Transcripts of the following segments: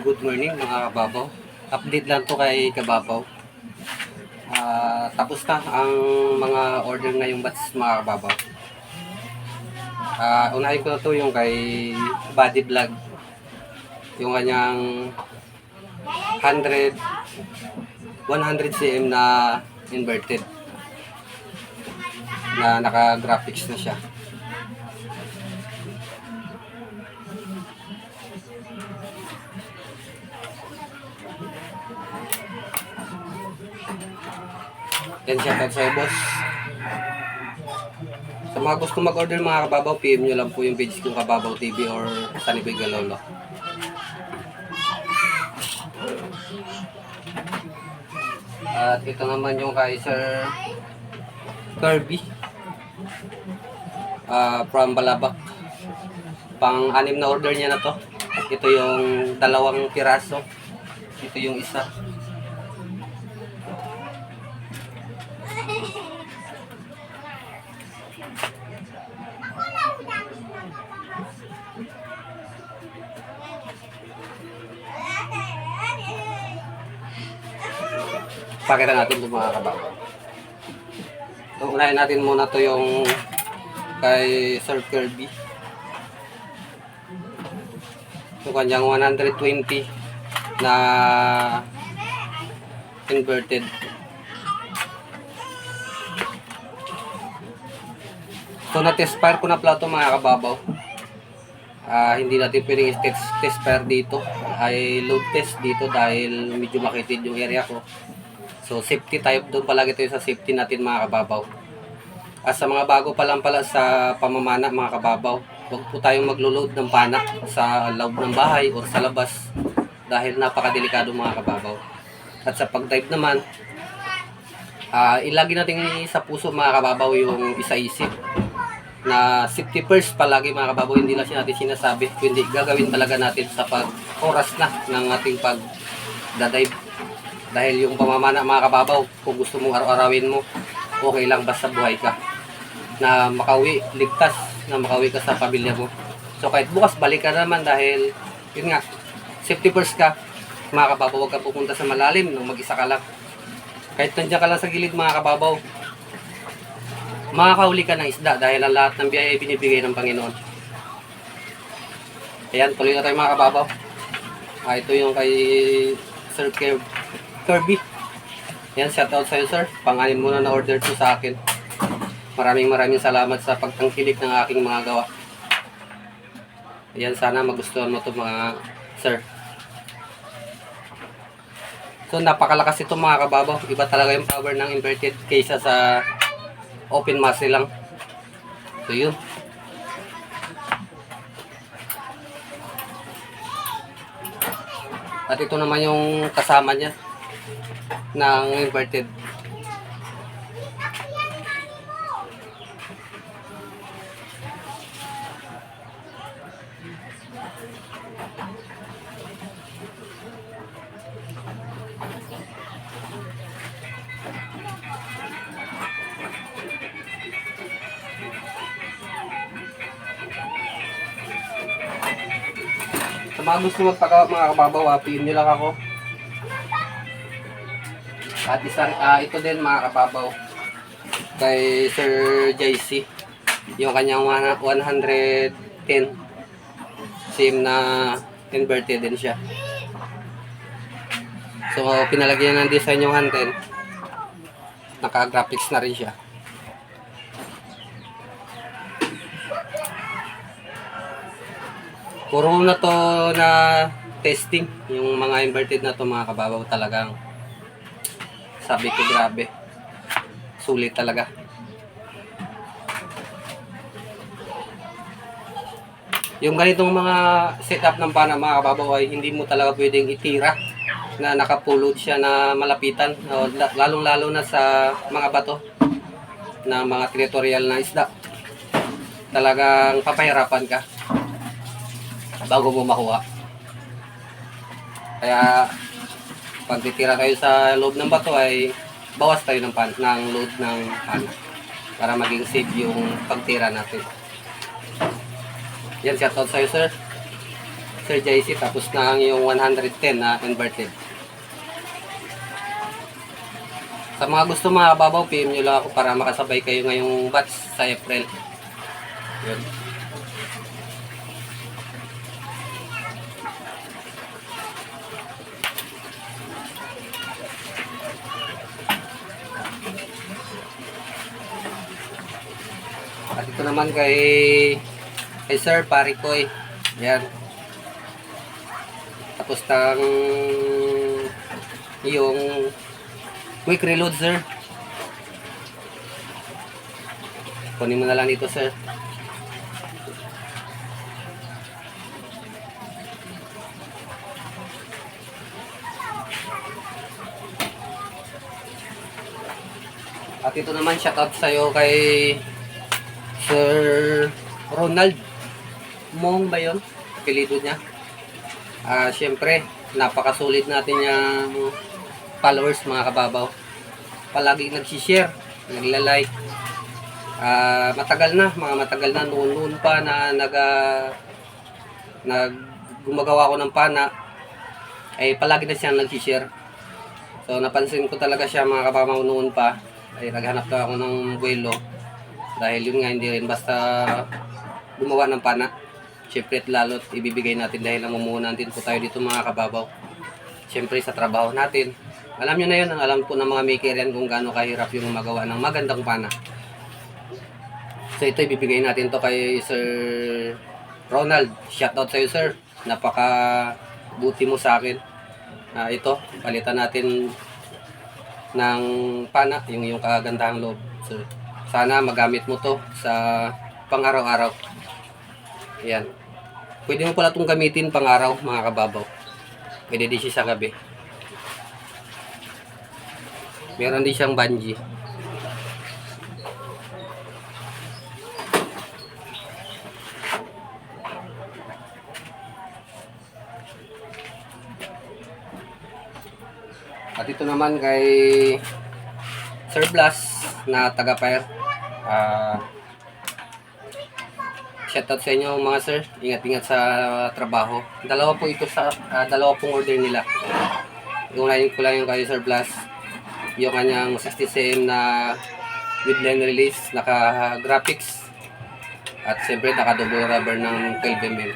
good morning mga kababaw. Update lang to kay Kababaw. Ah, tapos na ang mga order ngayong batch mga kababaw. Ah, unahin ko na to yung kay Body Vlog. Yung kanyang 100 100 cm na inverted na naka-graphics na siya. Yan siya out sa'yo, boss. Sa mga gusto mag-order mga kababaw, PM nyo lang po yung page kong Kababaw TV or Sanibay Galolo. At ito naman yung kay Sir Kirby ah from Balabak. Pang-anim na order niya na to. Ito yung dalawang piraso. Ito yung isa. Pakita natin ito mga kababaw. So, unahin natin muna to yung kay Sir Kirby. Yung kanyang 120 na inverted. So, na-test fire ko na pala ito mga kababaw. Ah, hindi natin pwedeng test, test fire dito. Ay load test dito dahil medyo makitid yung area ko. So, safety type doon palagi tayo sa safety natin mga kababaw. At sa mga bago pa lang pala sa pamamana mga kababaw, huwag po tayong maglo-load ng pana sa loob ng bahay o sa labas dahil napakadelikado mga kababaw. At sa pag-dive naman, ah ilagi natin sa puso mga kababaw yung isa-isip na safety first palagi mga kababaw, hindi lang natin sinasabi, kundi gagawin talaga natin sa pag-oras na ng ating pag-dive. Dahil yung pamamana mga kababaw, kung gusto mong araw-arawin mo, okay lang basta buhay ka. Na makauwi, ligtas, na makauwi ka sa pamilya mo. So kahit bukas, balik ka naman dahil, yun nga, safety first ka, mga kababaw, huwag ka pupunta sa malalim nung mag-isa ka lang. Kahit nandiyan ka lang sa gilid mga kababaw, makakahuli ka ng isda dahil ang lahat ng biyaya ay binibigay ng Panginoon. Ayan, tuloy na tayo mga kababaw. Ah, ito yung kay Sir Kev Kirby. Yan, shout out sa'yo sir. Panganin mo na na-order to sa akin. Maraming maraming salamat sa pagtangkilik ng aking mga gawa. Ayan, sana magustuhan mo to mga sir. So, napakalakas ito mga kababaw. Iba talaga yung power ng inverted kaysa sa open muzzle lang. So, yun. At ito naman yung kasama niya ng inverted. Sa mga gusto magpagawa mga kababaw, PM nyo lang ako. At isa, ah, ito din mga kababaw kay Sir JC. Yung kanyang 110 sim na inverted din siya. So, pinalagyan ng design yung 110. Naka-graphics na rin siya. Puro na to na testing. Yung mga inverted na to mga kababaw talagang sabi ko grabe. Sulit talaga. Yung ganitong mga setup ng pana mga kababaw ay hindi mo talaga pwedeng itira na nakapulot siya na malapitan. Lalong-lalo na sa mga bato na mga territorial na isda. Talagang papahirapan ka bago mo makuha. Kaya pag titira tayo sa loob ng bato ay bawas tayo ng, pan, ng load ng pana para maging safe yung pagtira natin. Yan, shout out sa'yo sir. Sir JC, tapos na ang yung 110 na inverted. Sa mga gusto mga kababaw, PM nyo lang ako para makasabay kayo ngayong batch sa April. Yun. At ito naman kay kay Sir Parikoy. Yan. Tapos tang yung quick reload sir. Kunin mo na lang dito sir. At ito naman shoutout sa'yo kay Sir Ronald Mong ba yun? Apelido niya. Ah, syempre, napakasulit natin yung followers mga kababaw. Palagi nag-share, nagla-like. Ah, matagal na, mga matagal na noon-noon pa na nag ah, nag gumagawa ko ng pana ay palagi na siyang nag-share. So napansin ko talaga siya mga kababaw noon pa ay naghanap na ako ng buwelo dahil yun nga hindi rin basta gumawa ng pana. Siyempre lalo't ibibigay natin dahil namumuhunan din po tayo dito mga kababaw. Siyempre sa trabaho natin. Alam nyo na yun, alam po ng mga maker yan kung gaano kahirap yung magawa ng magandang pana. So ito ibibigay natin to kay Sir Ronald. Shoutout sa iyo sir. Napaka buti mo sa akin. Ah, ito, palitan natin ng pana, yung yung kagandahang loob. So, sana magamit mo to sa pang-araw-araw. Ayan. Pwede mo pala itong gamitin pang-araw, mga kababaw. Pwede din siya sa gabi. Meron din siyang bungee. At ito naman kay Sir Blas na taga Ah shoutout sa inyo mga sir. Ingat-ingat sa trabaho. Dalawa po ito sa ah, dalawa pong order nila. Unahin ko lang yung kay Sir Blas. Yung kanyang 60 cm na with line release, naka graphics at siyempre naka double rubber ng 12 mm.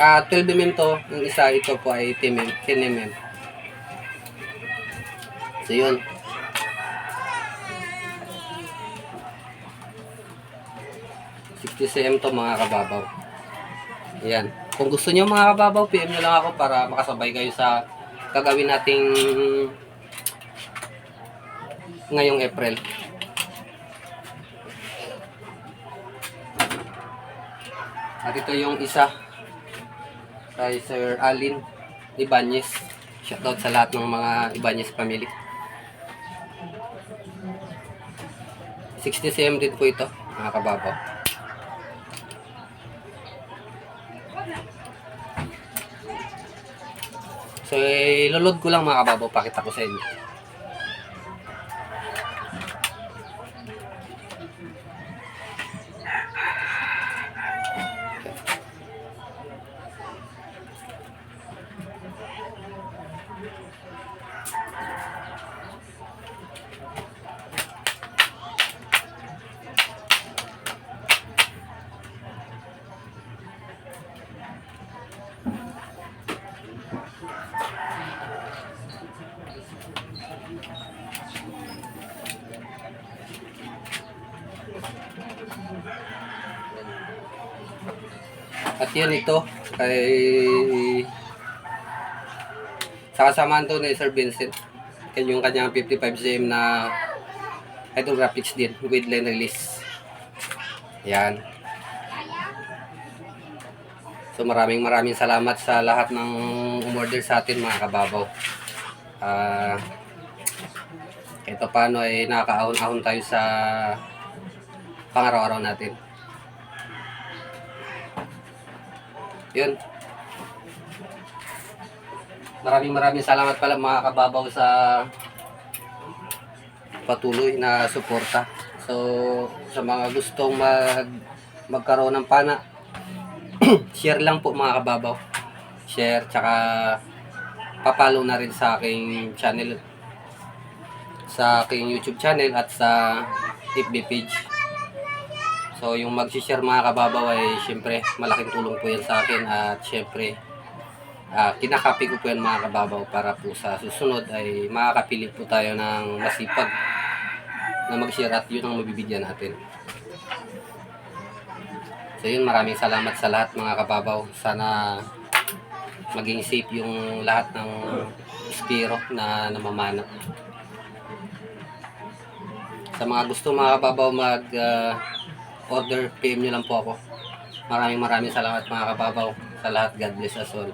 Ah, 12 mm to, yung isa ito po ay 10 mm. 10 mm. So yun. Cm to mga kababaw. Ayan. Kung gusto nyo mga kababaw, PM nyo lang ako para makasabay kayo sa gagawin nating ngayong April. At ito yung isa kay Sir Alin Ibanez. Shoutout sa lahat ng mga Ibanez family. 60 cm din po ito, mga kababaw. So, ilulod ko lang mga kababaw, pakita ko sa inyo. At yun ito, kay sa kasamaan to ni Sir Vincent. Yung kanyang 55 cm na hydrographics din with line release. Yan. So maraming maraming salamat sa lahat ng umorder sa atin mga kababaw. Ah ito paano ay nakakaahon-ahon tayo sa pangaraw-araw natin. Yun. Maraming maraming salamat pala mga kababaw sa patuloy na suporta. So, sa mga gustong mag magkaroon ng pana, share lang po mga kababaw. share, tsaka papalo na rin sa aking channel sa aking YouTube channel at sa FB page. So yung mag-share mga kababaw ay syempre malaking tulong po yan sa akin at syempre ah kinakapi ko po yan mga kababaw para po sa susunod ay makakapili po tayo ng masipag na mag-share at yun ang mabibigyan natin. So yun, maraming salamat sa lahat mga kababaw. Sana maging safe yung lahat ng spiro na namamana. Sa mga gusto mga kababaw mag ah, order, PM nyo lang po ako. Maraming maraming salamat mga kababaw sa lahat. God bless us all.